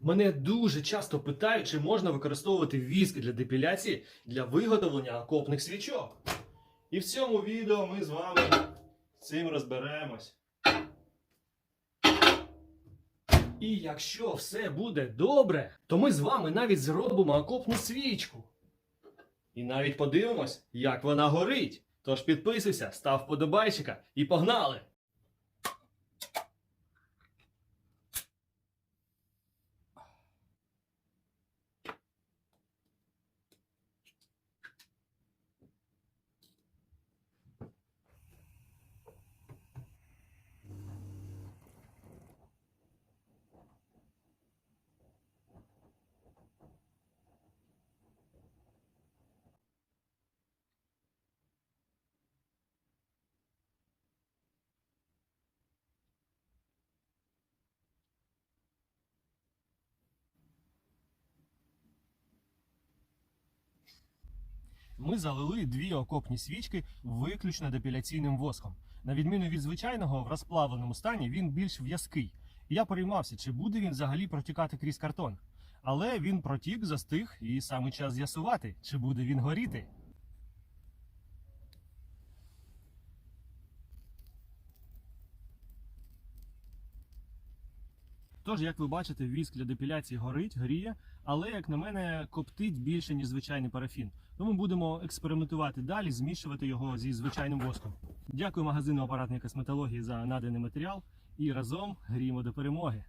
Мене дуже часто питають, чи можна використовувати віск для депіляції для виготовлення окопних свічок. І в цьому відео ми з вами цим розберемось. І якщо все буде добре, то ми з вами навіть зробимо окопну свічку. І навіть подивимось, як вона горить. Тож підписуйся, став вподобайчика і погнали! Ми залили дві окопні свічки виключно депіляційним воском. На відміну від звичайного, в розплавленому стані він більш в'язкий. І я переймався, чи буде він взагалі протікати крізь картон. Але він протік, застиг, і саме час з'ясувати, чи буде він горіти. Тож, як ви бачите, віск для депіляції горить, гріє, але, як на мене, коптить більше, ніж звичайний парафін. Тому будемо експериментувати далі, змішувати його зі звичайним воском. Дякую магазину апаратної косметології за наданий матеріал і разом гріємо до перемоги.